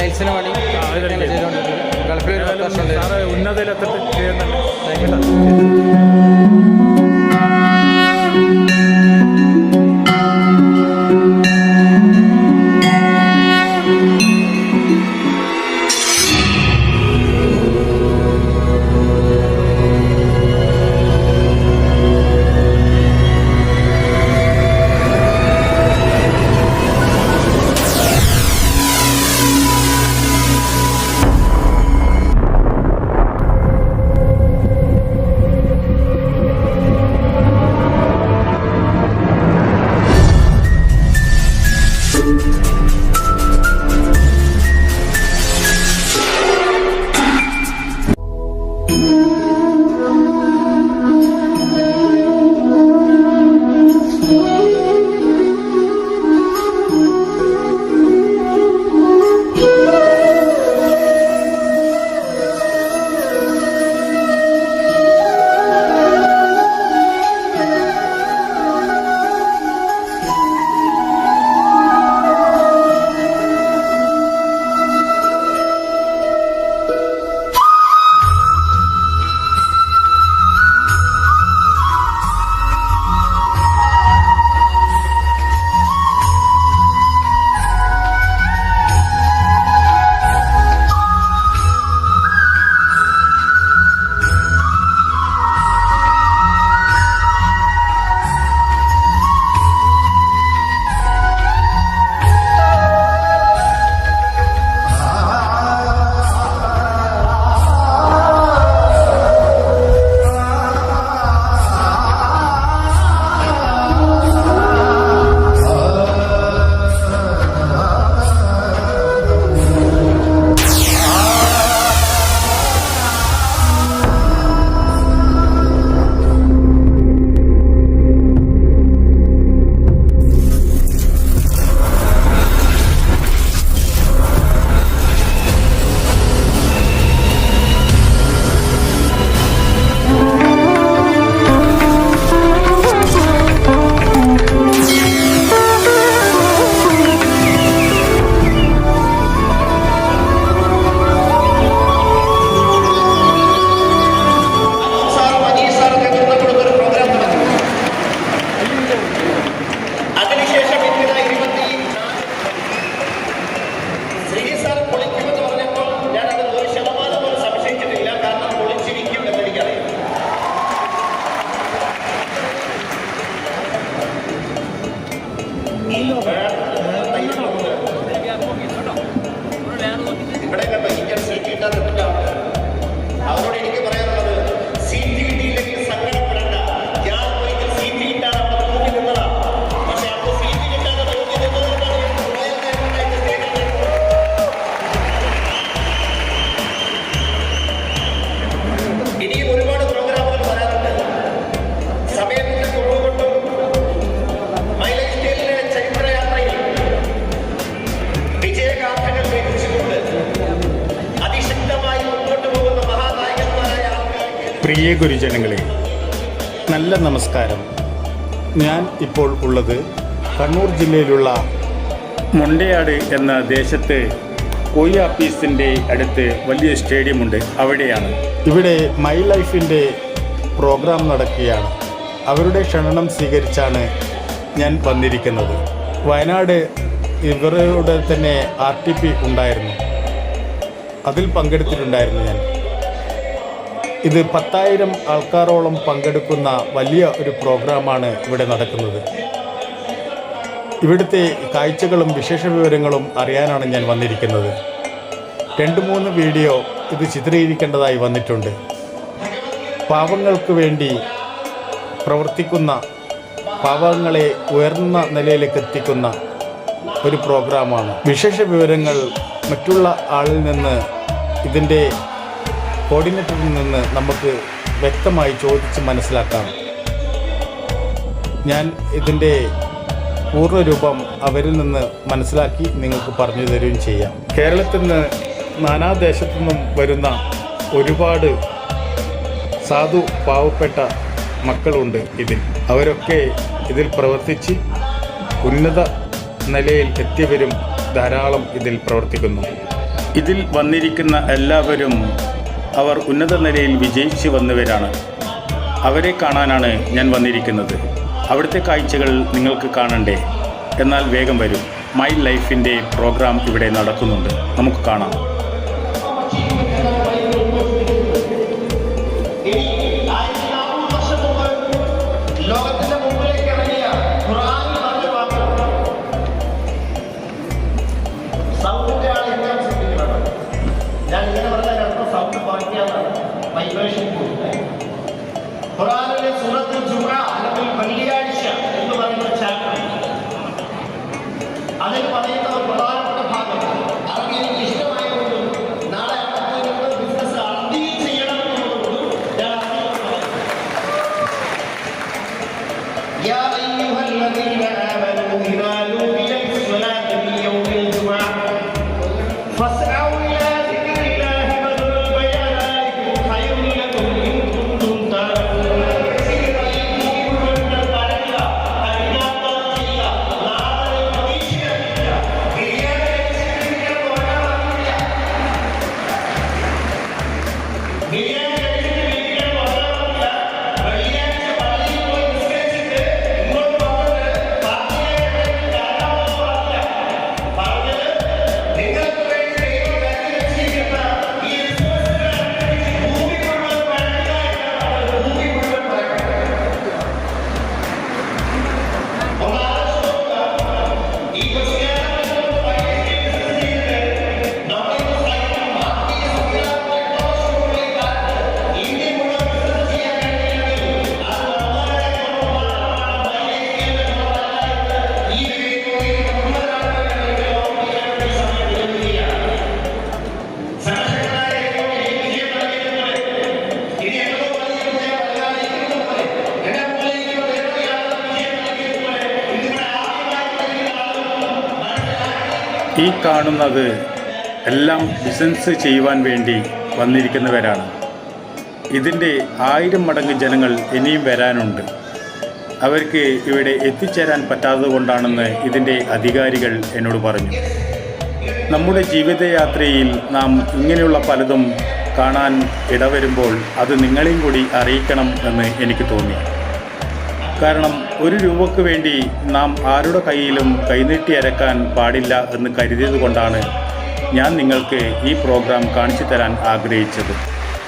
ടൈൽസിന് പണി ഗൾഫിൽ ഉന്നതയിലെത്തിട്ട്. ചെയ്യുന്നുണ്ട് പ്രിയ ഗുരുജനങ്ങളെ നല്ല നമസ്കാരം. ഞാൻ ഇപ്പോൾ ഉള്ളത് കണ്ണൂർ ജില്ലയിലുള്ള മുണ്ടയാട് എന്ന ദേശത്ത് കോയി ആപ്പീസിന്റെ അടുത്ത് വലിയ സ്റ്റേഡിയമുണ്ട്. അവിടെയാണ്. ഇവിടെ മൈ ലൈഫിന്റെ പ്രോഗ്രാം നടക്കുകയാണ്. അവരുടെ ക്ഷണം സ്വീകരിച്ചാണ് ഞാൻ വന്നിരിക്കുന്നത്. വയനാട് ഇവരുടെ തന്നെ ആർ ടി പി ഉണ്ടായിരുന്നു. അതിൽ പങ്കെടുത്തിട്ടുണ്ടായിരുന്നു ഞാൻ. ഇത് പത്തായിരം ആൾക്കാരോളം പങ്കെടുക്കുന്ന വലിയ ഒരു പ്രോഗ്രാമാണ് ഇവിടെ നടക്കുന്നത്. ഇവിടുത്തെ കാഴ്ചകളും വിശേഷ വിവരങ്ങളും അറിയാനാണ് ഞാൻ വന്നിരിക്കുന്നത്. രണ്ട് മൂന്ന് വീഡിയോ ഇത് ചിത്രീകരിക്കേണ്ടതായി വന്നിട്ടുണ്ട്. പാവങ്ങൾക്ക് വേണ്ടി പ്രവർത്തിക്കുന്ന പാവങ്ങളെ ഉയർന്ന നിലയിലേക്ക് എത്തിക്കുന്ന ഒരു പ്രോഗ്രാമാണ്. വിശേഷ വിവരങ്ങൾ മറ്റുള്ള ആളിൽ നിന്ന് ഇതിന്റെ കോർഡിനേറ്ററിൽ നിന്ന് നമുക്ക് വ്യക്തമായി ചോദിച്ച് മനസ്സിലാക്കാം. ഞാൻ ഇതിന്റെ പൂർണരൂപം അവരിൽ നിന്ന് മനസ്സിലാക്കി നിങ്ങൾക്ക് പറഞ്ഞു തരുകയും ചെയ്യാം. കേരളത്തിൽ നിന്ന് നാനാദേശത്തു നിന്നും വരുന്ന ഒരുപാട് സാധു പാവപ്പെട്ട മക്കളുണ്ട് ഇതിൽ. അവരൊക്കെ ഇതിൽ പ്രവർത്തിച്ച് ഉന്നത നിലയിൽ എത്തിയവരും ധാരാളം ഇതിൽ പ്രവർത്തിക്കുന്നു. ഇതിൽ വന്നിരിക്കുന്ന എല്ലാവരും അവർ ഉന്നത നിലയിൽ വിജയിച്ച് വന്നവരാണ്. അവരെ കാണാനാണ് ഞാൻ വന്നിരിക്കുന്നത്. അവിടുത്തെ കാഴ്ചകൾ നിങ്ങൾക്ക് കാണണ്ടേ? എന്നാൽ വേഗം വരും. മൈ ലൈഫിന്റെ പ്രോഗ്രാം ഇവിടെ നടക്കുന്നുണ്ട്. നമുക്ക് കാണാം. ഈ കാണുന്നത് എല്ലാം ബിസിനസ് ചെയ്യുവാൻ വേണ്ടി വന്നിരിക്കുന്നവരാണ്. ഇതിന്റെ ആയിരം മടങ്ങ് ജനങ്ങൾ ഇനിയും വരാനുണ്ട്. അവർക്ക് ഇവിടെ എത്തിച്ചേരാൻ പറ്റാത്തത് കൊണ്ടാണെന്ന് ഇതിന്റെ അധികാരികൾ എന്നോട് പറഞ്ഞു. നമ്മുടെ ജീവിതയാത്രയിൽ നാം ഇങ്ങനെയുള്ള പലതും കാണാൻ ഇടവരുമ്പോൾ അത് നിങ്ങളെയും കൂടി അറിയിക്കണം എന്ന് എനിക്ക് തോന്നി. കാരണം ഒരു രൂപക്ക് വേണ്ടി നാം ആരുടെ കയ്യിലും കൈനീട്ടി അരക്കാൻ പാടില്ല എന്ന് കരുതിയത് കൊണ്ടാണ് ഞാൻ നിങ്ങൾക്ക് ഈ പ്രോഗ്രാം കാണിച്ചു തരാൻ ആഗ്രഹിച്ചത്.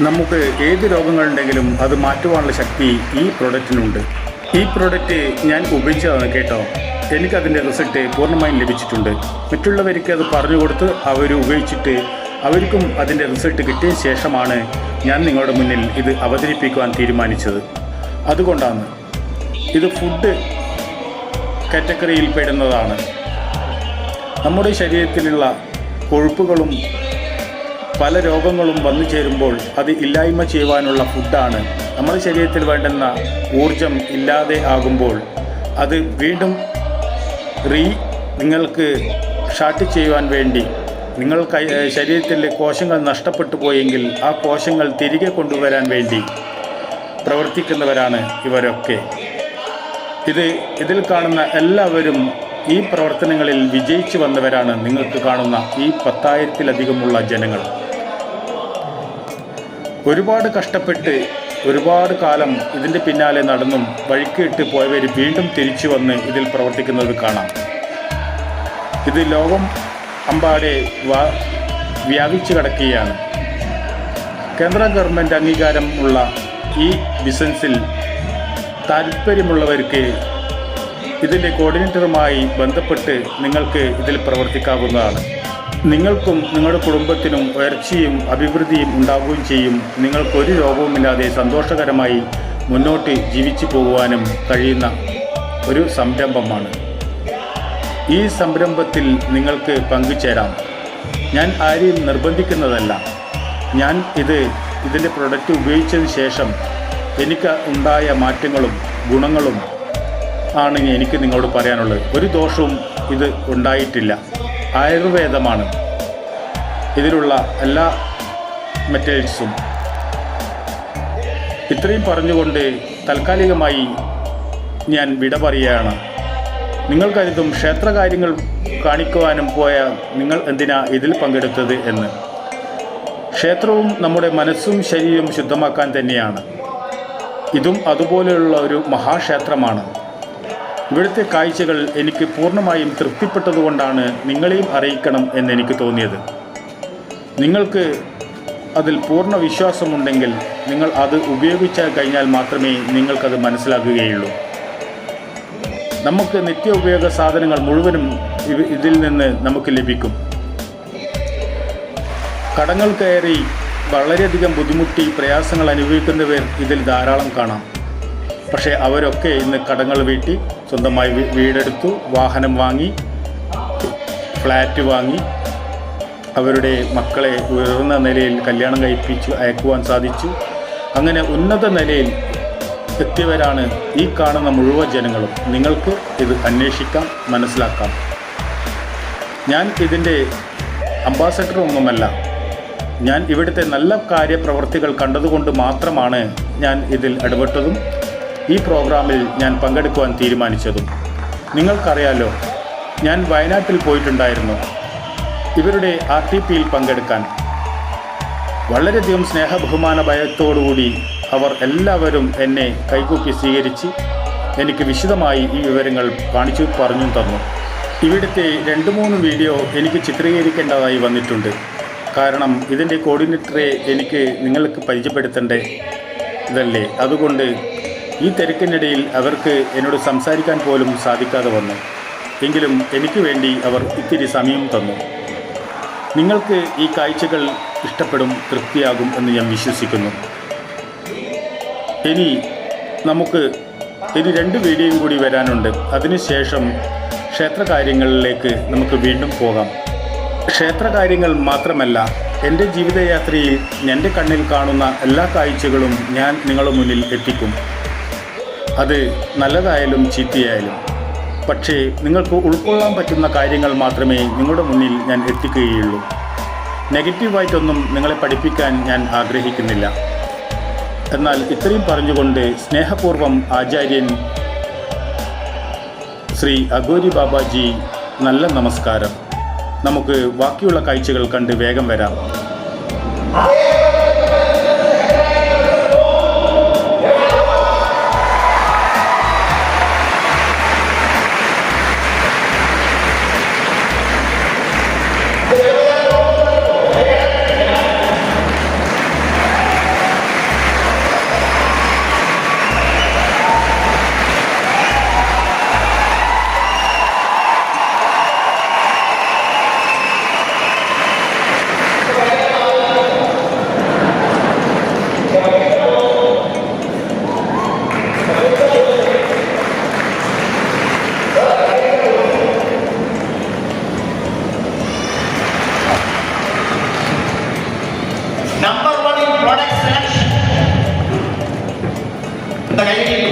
നമുക്ക് ഏത് രോഗങ്ങളുണ്ടെങ്കിലും അത് മാറ്റുവാനുള്ള ശക്തി ഈ പ്രൊഡക്റ്റിനുണ്ട് ഈ പ്രൊഡക്റ്റ് ഞാൻ ഉപയോഗിച്ചതാണ് കേട്ടോ. എനിക്കതിന്റെ റിസൾട്ട് പൂർണമായും ലഭിച്ചിട്ടുണ്ട്. മറ്റുള്ളവർക്ക് അത് പറഞ്ഞു കൊടുത്ത് അവർ ഉപയോഗിച്ചിട്ട് അവർക്കും അതിന്റെ റിസൾട്ട് കിട്ടിയ ശേഷമാണ് ഞാൻ നിങ്ങളുടെ മുന്നിൽ ഇത് അവതരിപ്പിക്കുവാൻ തീരുമാനിച്ചത്. അതുകൊണ്ടാണ് ഇത് ഫുഡ് കാറ്റഗറിയിൽ പെടുന്നതാണ്. നമ്മുടെ ശരീരത്തിലുള്ള കൊഴുപ്പുകളും പല രോഗങ്ങളും വന്നു ചേരുമ്പോൾ അത് ഇല്ലായ്മ ചെയ്യുവാനുള്ള ഫുഡാണ് നമ്മുടെ ശരീരത്തിൽ വേണ്ടുന്ന ഊർജം ഇല്ലാതെ ആകുമ്പോൾ അത് വീണ്ടും റീ നിങ്ങൾക്ക് ഷാർട്ട് ചെയ്യുവാൻ വേണ്ടി നിങ്ങൾ ശരീരത്തിലെ കോശങ്ങൾ നഷ്ടപ്പെട്ടു പോയെങ്കിൽ ആ കോശങ്ങൾ തിരികെ കൊണ്ടുവരാൻ വേണ്ടി പ്രവർത്തിക്കുന്നവരാണ് ഇവരൊക്കെ. ഇത് ഇതിൽ കാണുന്ന എല്ലാവരും ഈ പ്രവർത്തനങ്ങളിൽ വിജയിച്ചു വന്നവരാണ് നിങ്ങൾക്ക് കാണുന്ന ഈ പത്തായിരത്തിലധികമുള്ള ജനങ്ങൾ. ഒരുപാട് കഷ്ടപ്പെട്ട് ഒരുപാട് കാലം ഇതിന്റെ പിന്നാലെ നടന്നും വഴിക്കിട്ട് പോയവർ വീണ്ടും തിരിച്ചു വന്ന് ഇതിൽ പ്രവർത്തിക്കുന്നത് കാണാം. ഇത് ലോകം അമ്പാടെ വ്യാപിച്ചു കിടക്കുകയാണ്. കേന്ദ്ര ഗവൺമെന്റ് അംഗീകാരം ഉള്ള ഈ ബിസിനസ്സിൽ താല്പര്യമുള്ളവർക്ക് ഇതിന്റെ കോർഡിനേറ്ററുമായി ബന്ധപ്പെട്ട് നിങ്ങൾക്ക് ഇതിൽ പ്രവർത്തിക്കാവുന്നതാണ്. നിങ്ങൾക്കും നിങ്ങളുടെ കുടുംബത്തിനും ഉയർച്ചയും അഭിവൃദ്ധിയും ഉണ്ടാവുകയും ചെയ്യും. നിങ്ങൾക്കൊരു രോഗവുമില്ലാതെ സന്തോഷകരമായി മുന്നോട്ട് ജീവിച്ചു പോകുവാനും കഴിയുന്ന ഒരു സംരംഭമാണ്. ഈ സംരംഭത്തിൽ നിങ്ങൾക്ക് പങ്കുചേരാം. ഞാൻ ആരെയും നിർബന്ധിക്കുന്നതല്ല. ഞാൻ ഇത് ഇതിന്റെ പ്രൊഡക്റ്റ് ഉപയോഗിച്ചതിന് ശേഷം എനിക്ക് ഉണ്ടായ മാറ്റങ്ങളും ഗുണങ്ങളും ആണ് എനിക്ക് നിങ്ങളോട് പറയാനുള്ളത്. ഒരു ദോഷവും ഇത് ഉണ്ടായിട്ടില്ല. ആയുർവേദമാണ്. ഇതിലുള്ള എല്ലാ മെറ്റീരിയൽസും ഇത്രയും പറഞ്ഞുകൊണ്ട് താൽക്കാലികമായി ഞാൻ വിട പറയുകയാണ്. നിങ്ങൾ ക്ഷേത്രകാര്യങ്ങൾ കാണിക്കുവാനും പോയ നിങ്ങൾ എന്തിനാ ഇതിൽ പങ്കെടുത്തത് എന്ന്. ക്ഷേത്രവും നമ്മുടെ മനസ്സും ശരീരവും ശുദ്ധമാക്കാൻ തന്നെയാണ്. ഇതും അതുപോലെയുള്ള ഒരു മഹാക്ഷേത്രമാണ്. ഇവിടുത്തെ കാഴ്ചകൾ എനിക്ക് പൂർണമായും തൃപ്തിപ്പെട്ടതുകൊണ്ടാണ് നിങ്ങളെയും അറിയിക്കണം എന്നെനിക്ക് തോന്നിയത്. നിങ്ങൾക്ക് അതിൽ പൂർണ വിശ്വാസമുണ്ടെങ്കിൽ നിങ്ങൾ അത് ഉപയോഗിച്ചാൽ കഴിഞ്ഞാൽ മാത്രമേ നിങ്ങൾക്കത് മനസ്സിലാക്കുകയുള്ളൂ നമുക്ക് നിത്യ ഉപയോഗ സാധനങ്ങൾ മുഴുവനും ഇതിൽ നിന്ന് നമുക്ക് ലഭിക്കും. കടങ്ങൾ കയറി വളരെയധികം ബുദ്ധിമുട്ടി പ്രയാസങ്ങൾ അനുഭവിക്കുന്നവർ ഇതിൽ ധാരാളം കാണാം. പക്ഷേ അവരൊക്കെ ഇന്ന് കടങ്ങൾ വീട്ടി സ്വന്തമായി വീടെടുത്തു വാഹനം വാങ്ങി ഫ്ലാറ്റ് വാങ്ങി അവരുടെ മക്കളെ ഉയർന്ന നിലയിൽ കല്യാണം കഴിപ്പിച്ചു അയക്കുവാൻ സാധിച്ചു. അങ്ങനെ ഉന്നത നിലയിൽ എത്തിയവരാണ് ഈ കാണുന്ന മുഴുവൻ ജനങ്ങളും. നിങ്ങൾക്ക് ഇത് അന്വേഷിക്കാം മനസ്സിലാക്കാം. ഞാൻ ഇതിന്റെ അംബാസഡർ ഒന്നുമല്ല. ഞാൻ ഇവിടുത്തെ നല്ല കാര്യപ്രവൃത്തികൾ കണ്ടതുകൊണ്ട് മാത്രമാണ് ഞാൻ ഇതിൽ ഇടപെട്ടതും ഈ പ്രോഗ്രാമിൽ ഞാൻ പങ്കെടുക്കുവാൻ തീരുമാനിച്ചതും. നിങ്ങൾക്കറിയാലോ ഞാൻ വയനാട്ടിൽ പോയിട്ടുണ്ടായിരുന്നു. ഇവരുടെ ആർ ടി പിയിൽ പങ്കെടുക്കാൻ. വളരെയധികം സ്നേഹബഹുമാന ഭയത്തോടുകൂടി അവർ എല്ലാവരും എന്നെ കൈകൂപ്പി സ്വീകരിച്ച് എനിക്ക് വിശദമായി ഈ വിവരങ്ങൾ കാണിച്ചു പറഞ്ഞു തന്നു. ഇവിടുത്തെ രണ്ട് മൂന്ന് വീഡിയോ എനിക്ക് ചിത്രീകരിക്കേണ്ടതായി വന്നിട്ടുണ്ട്. കാരണം ഇതിന്റെ കോർഡിനേറ്ററെ എനിക്ക് നിങ്ങൾക്ക് പരിചയപ്പെടുത്തണ്ടേ ഇതല്ലേ? അതുകൊണ്ട് ഈ തിരക്കിനിടയിൽ അവർക്ക് എന്നോട് സംസാരിക്കാൻ പോലും സാധിക്കാതെ വന്നു. എങ്കിലും എനിക്ക് വേണ്ടി അവർ ഇത്തിരി സമയം തന്നു. നിങ്ങൾക്ക് ഈ കാഴ്ചകൾ ഇഷ്ടപ്പെടും തൃപ്തിയാകും എന്ന് ഞാൻ വിശ്വസിക്കുന്നു. ഇനി നമുക്ക് ഇനി രണ്ട് വീഡിയോയും കൂടി വരാനുണ്ട്. അതിനുശേഷം ക്ഷേത്രകാര്യങ്ങളിലേക്ക് നമുക്ക് വീണ്ടും പോകാം. ക്ഷേത്രകാര്യങ്ങൾ മാത്രമല്ല എന്റെ ജീവിതയാത്രയിൽ എന്റെ കണ്ണിൽ കാണുന്ന എല്ലാ കാഴ്ചകളും ഞാൻ നിങ്ങളുടെ മുന്നിൽ എത്തിക്കും. അത് നല്ലതായാലും ചീത്തയായാലും. പക്ഷേ നിങ്ങൾക്ക് ഉൾക്കൊള്ളാൻ പറ്റുന്ന കാര്യങ്ങൾ മാത്രമേ നിങ്ങളുടെ മുന്നിൽ ഞാൻ എത്തിക്കുകയുള്ളൂ. നെഗറ്റീവായിട്ടൊന്നും നിങ്ങളെ പഠിപ്പിക്കാൻ ഞാൻ ആഗ്രഹിക്കുന്നില്ല. എന്നാൽ ഇത്രയും പറഞ്ഞുകൊണ്ട് സ്നേഹപൂർവം ആചാര്യൻ ശ്രീ അഗോരി ബാബാജി നല്ല നമസ്കാരം. നമുക്ക് ബാക്കിയുള്ള കാഴ്ചകൾ കണ്ട് വേഗം വരാം. Tá Para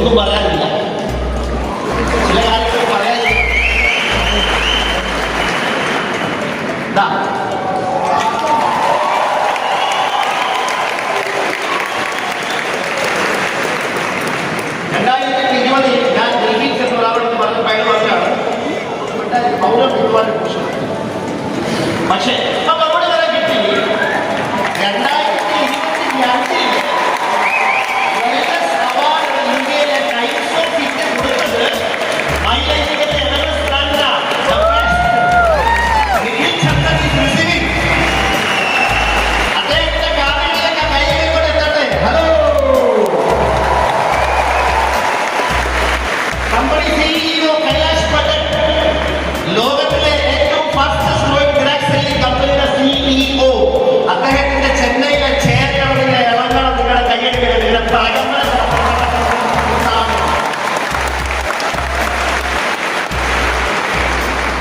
ഒന്നും പറയാനില്ല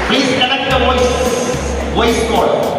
Please connect the voice, voice call.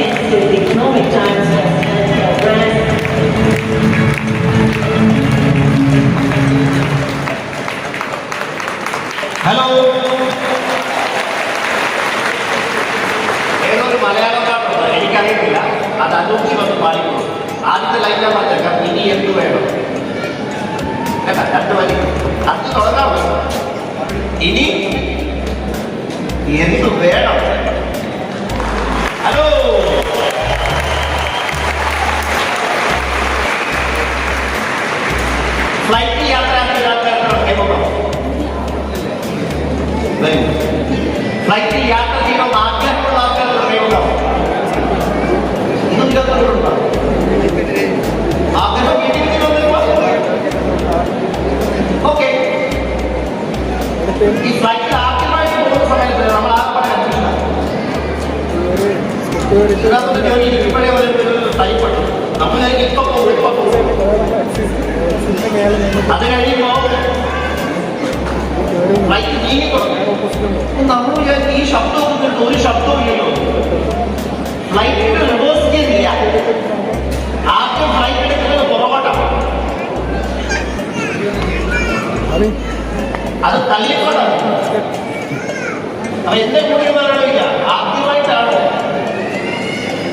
ഈ ഫ്ലൈറ്റ് ആദ്യമായിട്ട് പോകുന്ന സമയത്ത് നമ്മൾ അത് കഴിയുമ്പോ ഫ്ലൈറ്റ് നീങ്ങി തുടങ്ങും. നമ്മൾ വിചാരിച്ചു ഈ ശബ്ദവും കിട്ടും ഒരു ശബ്ദവും ഇല്ലല്ലോ. ഫ്ലൈറ്റിന്റെ റിവേഴ്സ് ചെയ്യുന്നില്ല ആദ്യം ഫ്ലൈറ്റ് എടുക്കുന്നത് പുറകോട്ടാണ്. അത് തള്ളിക്കൊണ്ടാണ് അപ്പൊ എന്റെ കൂടി ഇല്ല ആദ്യമായിട്ടാണ്.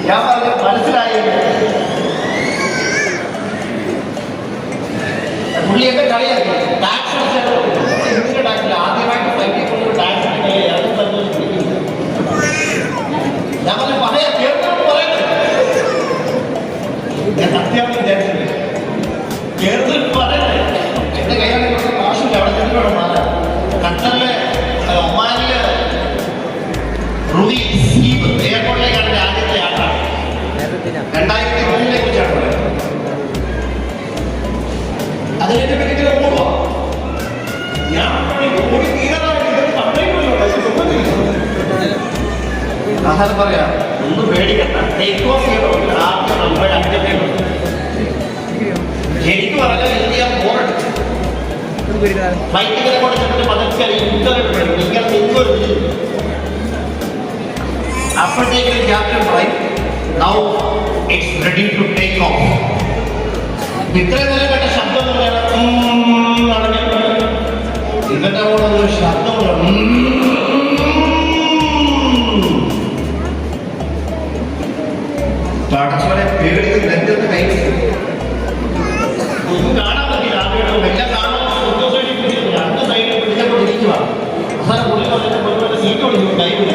ഞാൻ പറഞ്ഞ മനസ്സിലായത് പുള്ളി എന്റെ കളിയാക്കി. ഒരു ശബ്ദമുള്ള പഠിച്ചവരെ പേടിച്ച് രംഗത്ത് കൈവിട്ടു കാണാൻ പറ്റില്ല ആളുകളും കാണാൻ സന്തോഷം രണ്ടു സൈഡിൽ പിടിച്ചപ്പോൾ ഇരിക്കുക അവസാനം പുള്ളി വന്നിട്ട് സീറ്റ് ഒളിഞ്ഞു കൈവില്ല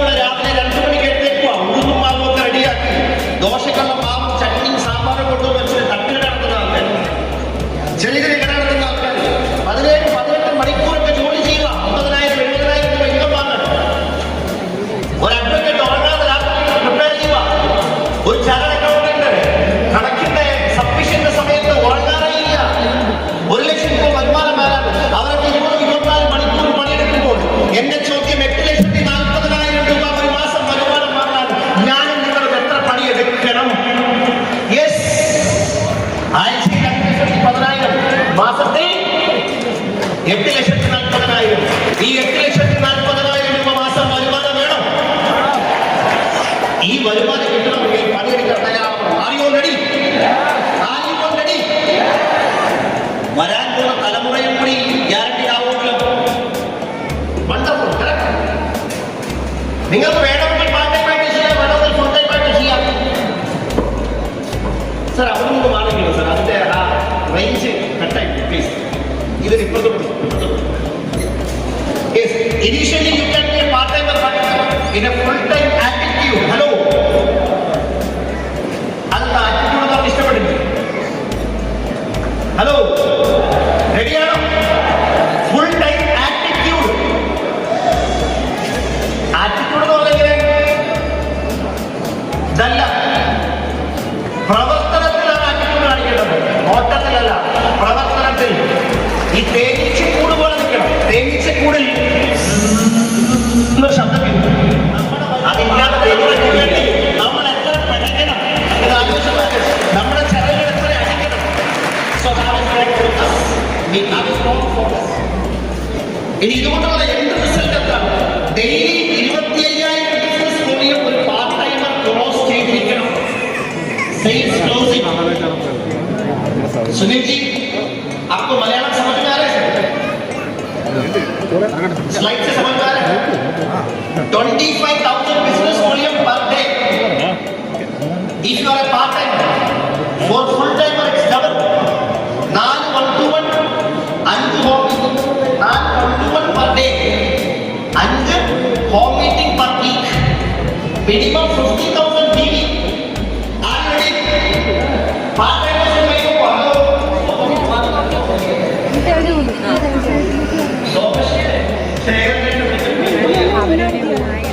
കൂടെ രാത്രി നിങ്ങൾ വേണമെങ്കിൽ പാട്ടപ്പായിട്ട് ചെയ്യാം വേണമെങ്കിൽ ഫുൾട്ടൈപ്പായിട്ട് ചെയ്യാം സാർ അവിടെ നിന്ന് മാറിക്കണോ സാർ അതിന്റെ ആ റേഞ്ച് കട്ടായി പ്ലീസ് ഇതിന് ഇപ്പുറത്ത് Yes, initially you can be a part-timer, but in a full-time slide से समझ में आ रहा है? Twenty five thousand business volume per day if you are a part time for full time और it's double naan one to one in home meeting naan one to one per day in home meeting per week minimum fifty thousand TV already part time में मैं को हम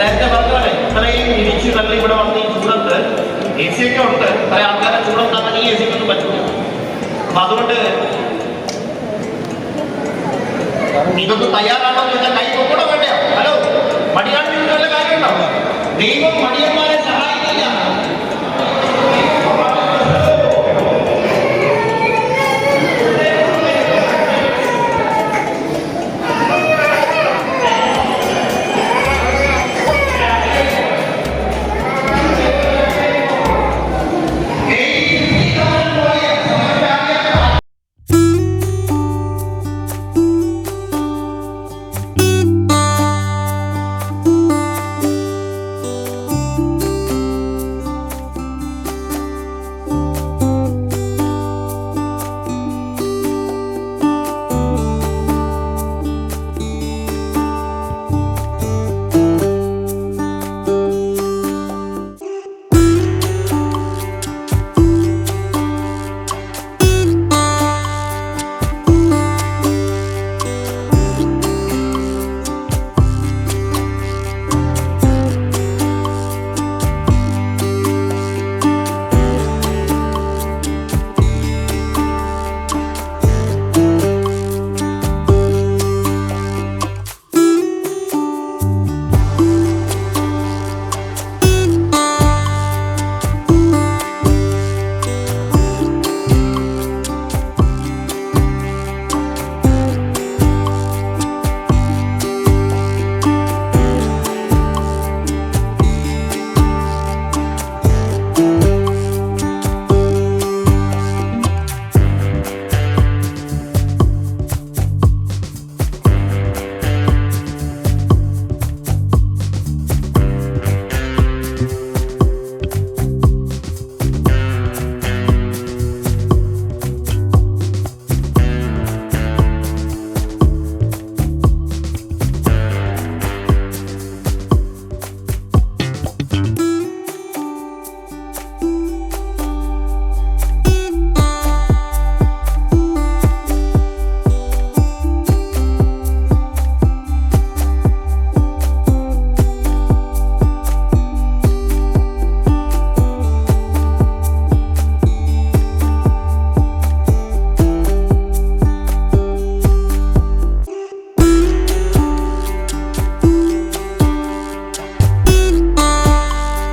നേരത്തെ പറഞ്ഞ പോലെ ഇത്രയും ഇടിച്ചു തള്ളി ഇവിടെ വന്ന് ഈ ചൂടത്ത് എ സി ഒക്കെ ഉണ്ട്. കുറെ ആൾക്കാരെ ചൂടത്താണ് ഈ എ സിക്ക് ഒന്നും പറ്റില്ല അപ്പൊ അതുകൊണ്ട് ഇതൊക്കെ തയ്യാറാണോ എന്ന് കൈ കൂടെ വേണ്ട ഹലോ മടിയാണെങ്കിൽ നല്ല കാര്യമുണ്ടാവും ദൈവം മടിയന്മാർ